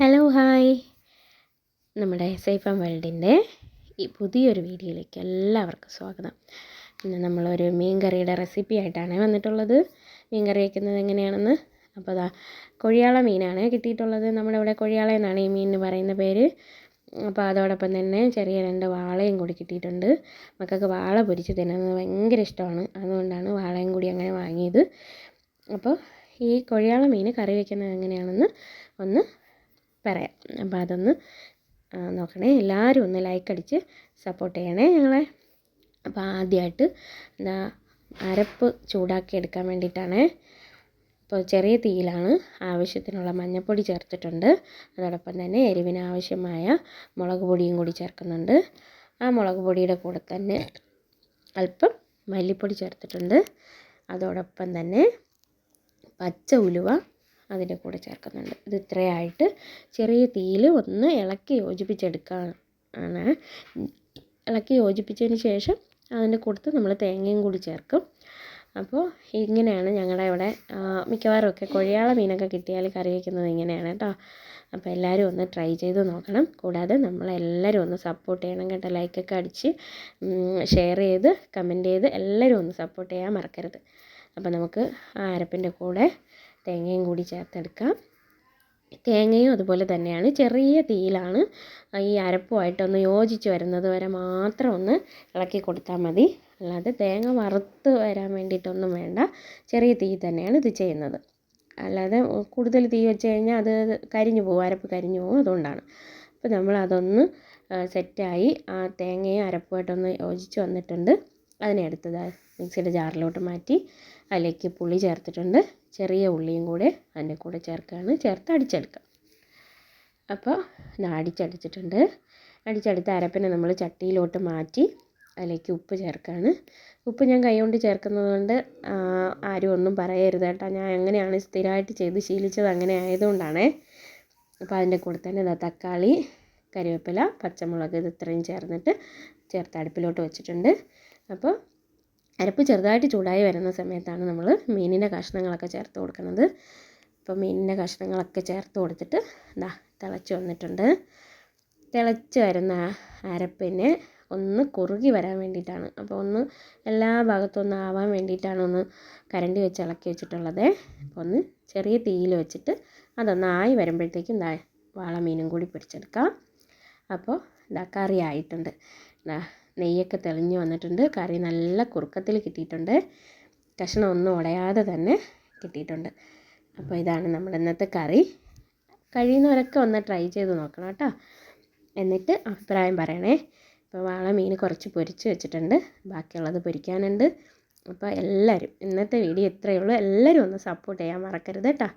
Hello hi നമ്മുടെ safe and വേൾഡിന്റെ ഈ പുതിയൊരു വീഡിയോയിലേക്ക് എല്ലാവർക്കും സ്വാഗതം. ഇന്ന് നമ്മളൊരു മീൻ കറിയുടെ റെസിപ്പി ആയിട്ടാണ് വന്നിട്ടുള്ളത്. മീൻ കറി വയ്ക്കുന്നത് എങ്ങനെയാണെന്ന്? അപ്പോൾ അതാ കൊഴിയാള മീനാണ് കിട്ടിയിട്ടുള്ളത്. നമ്മുടെ ഇവിടെ കൊഴിയാള എന്നാണ് ഈ മീനിന് പറയുന്ന പേര്. അപ്പോൾ അതോടൊപ്പം തന്നെ ചെറിയ രണ്ട് വാളയും കൂടി കിട്ടിയിട്ടുണ്ട്. മക്കൾക്ക് വാള പൊരിച്ച് തിന്നുന്നത് ഭയങ്കര ഇഷ്ടമാണ്. അതുകൊണ്ടാണ് വാളയും കൂടി അങ്ങനെ വാങ്ങിയത്. അപ്പോൾ ഈ കൊഴിയാള മീൻ കറി വയ്ക്കുന്നത് എങ്ങനെയാണെന്ന് ഒന്ന് പറയാം. അപ്പോൾ അതൊന്ന് നോക്കണേ. എല്ലാവരും ഒന്ന് ലൈക്ക് അടിച്ച് സപ്പോർട്ട് ചെയ്യണേ ഞങ്ങളെ. അപ്പോൾ ആദ്യമായിട്ട് എന്താ അരപ്പ് ചൂടാക്കി എടുക്കാൻ വേണ്ടിയിട്ടാണ്. ഇപ്പോൾ ചെറിയ തീയിലാണ്. ആവശ്യത്തിനുള്ള മഞ്ഞൾപ്പൊടി ചേർത്തിട്ടുണ്ട്. അതോടൊപ്പം തന്നെ എരിവിന് ആവശ്യമായ മുളക് പൊടിയും കൂടി ചേർക്കുന്നുണ്ട്. ആ മുളക് പൊടിയുടെ കൂടെ തന്നെ അല്പം മല്ലിപ്പൊടി ചേർത്തിട്ടുണ്ട്. അതോടൊപ്പം തന്നെ പച്ച ഉലുവ അതിന്റെ കൂടെ ചേർക്കുന്നുണ്ട്. ഇത് ഇത്രയായിട്ട് ചെറിയ തീയിൽ ഒന്ന് ഇളക്കി യോജിപ്പിച്ചെടുക്കാൻ ആണ്. ഇളക്കി യോജിപ്പിച്ചതിന് ശേഷം അതിന്റെ കൂടുത്ത് നമ്മൾ തേങ്ങയും കൂടി ചേർക്കും. അപ്പോൾ ഇങ്ങനെയാണ് ഞങ്ങളുടെ ഇവിടെ മിക്കവാറും ഒക്കെ കൊഴിയാള മീനൊക്കെ കിട്ടിയാൽ കറി വയ്ക്കുന്നത് ഇങ്ങനെയാണ് കേട്ടോ. അപ്പോൾ എല്ലാവരും ഒന്ന് ട്രൈ ചെയ്ത് നോക്കണം. കൂടാതെ നമ്മളെല്ലാവരും ഒന്ന് സപ്പോർട്ട് ചെയ്യണം കേട്ടോ. ലൈക്കൊക്കെ അടിച്ച് ഷെയർ ചെയ്ത് കമന്റ് ചെയ്ത് എല്ലാവരും ഒന്ന് സപ്പോർട്ട് ചെയ്യാൻ മറക്കരുത്. അപ്പോൾ നമുക്ക് ആ അരപ്പിന്റെ കൂടെ തേങ്ങയും കൂടി ചേർത്തെടുക്കാം. തേങ്ങയും അതുപോലെ തന്നെയാണ്. ചെറിയ തീയിലാണ്. ഈ അരപ്പുമായിട്ടൊന്ന് യോജിച്ച് വരുന്നത് വരെ മാത്രം ഒന്ന് ഇളക്കി കൊടുത്താൽ മതി. അല്ലാതെ തേങ്ങ വറുത്ത് വരാൻ വേണ്ടിയിട്ടൊന്നും വേണ്ട. ചെറിയ തീ തന്നെയാണ് ഇത് ചെയ്യുന്നത്. അല്ലാതെ കൂടുതൽ തീ വെച്ച് കഴിഞ്ഞാൽ അത് കരിഞ്ഞു പോകും. അരപ്പ് കരിഞ്ഞു പോകും അതുകൊണ്ടാണ്. അപ്പോൾ നമ്മൾ അതൊന്ന് സെറ്റായി ആ തേങ്ങയും അരപ്പുമായിട്ടൊന്ന് യോജിച്ച് വന്നിട്ടുണ്ട്. അതിനെ അടുത്തത് മിക്സിയുടെ ജാറിലോട്ട് മാറ്റി അതിലേക്ക് പുളി ചേർത്തിട്ടുണ്ട്. ചെറിയ ഉള്ളിയും കൂടെ അതിന്റെ കൂടെ ചേർക്കുകയാണ്. ചേർത്ത് അടിച്ചെടുക്കാം. അപ്പോൾ അടിച്ചടിച്ചിട്ടുണ്ട്. അടിച്ചെടുത്ത അരപ്പിനെ നമ്മൾ ചട്ടിയിലോട്ട് മാറ്റി അതിലേക്ക് ഉപ്പ് ചേർക്കുകയാണ്. ഉപ്പ് ഞാൻ കൈകൊണ്ട് ചേർക്കുന്നത് കൊണ്ട് ആരും ഒന്നും പറയരുത് കേട്ടോ. ഞാൻ എങ്ങനെയാണ് സ്ഥിരമായിട്ട് ചെയ്ത് ശീലിച്ചത്. അങ്ങനെ ആയതുകൊണ്ടാണേ. അപ്പോൾ അതിന്റെ കൂടെ തന്നെ ഇതാ തക്കാളി കരിവേപ്പില പച്ചമുളക് ഇത് ഇത്രയും ചേർന്നിട്ട് ചേർത്ത് അടുപ്പിലോട്ട് വെച്ചിട്ടുണ്ട്. അപ്പോൾ അരപ്പ് ചെറുതായിട്ട് ചൂടായി വരുന്ന സമയത്താണ് നമ്മൾ മീനിന്റെ കഷ്ണങ്ങളൊക്കെ ചേർത്ത് കൊടുക്കുന്നത്. അപ്പോൾ മീനിന്റെ കഷ്ണങ്ങളൊക്കെ ചേർത്ത് കൊടുത്തിട്ട് ഇതാ തിളച്ച് വന്നിട്ടുണ്ട്. തിളച്ച് വരുന്ന അരപ്പിനെ ഒന്ന് കുറുകി വരാൻ വേണ്ടിയിട്ടാണ്. അപ്പോൾ ഒന്ന് എല്ലാ ഭാഗത്തും ഒന്ന് ആവാൻ വേണ്ടിയിട്ടാണ് ഒന്ന് കരണ്ടി വെച്ച് ഇളക്കി വെച്ചിട്ടുള്ളത്. അപ്പോൾ ഒന്ന് ചെറിയ തീയിൽ വെച്ചിട്ട് അതൊന്ന് ആയി വരുമ്പോഴത്തേക്കും വാള മീനും കൂടി പൊരിച്ചെടുക്കാം. അപ്പോൾ ഇതാ കറി ആയിട്ടുണ്ട്. നെയ്യൊക്കെ തെളിഞ്ഞു വന്നിട്ടുണ്ട്. കറി നല്ല കുറുക്കത്തിൽ കിട്ടിയിട്ടുണ്ട്. കഷ്ണം ഒന്നും ഉടയാതെ തന്നെ കിട്ടിയിട്ടുണ്ട്. അപ്പോൾ ഇതാണ് നമ്മുടെ ഇന്നത്തെ കറി. കഴിയുന്നവരൊക്കെ ഒന്ന് ട്രൈ ചെയ്ത് നോക്കണം കേട്ടോ. എന്നിട്ട് അഭിപ്രായം പറയണേ. ഇപ്പോൾ വാള മീൻ കുറച്ച് പൊരിച്ച് വെച്ചിട്ടുണ്ട്. ബാക്കിയുള്ളത് പൊരിക്കാനുണ്ട്. അപ്പോൾ എല്ലാവരും ഇന്നത്തെ വീഡിയോ ഇത്രയേ ഉള്ളൂ. എല്ലാവരും ഒന്ന് സപ്പോർട്ട് ചെയ്യാൻ മറക്കരുത് കേട്ടോ.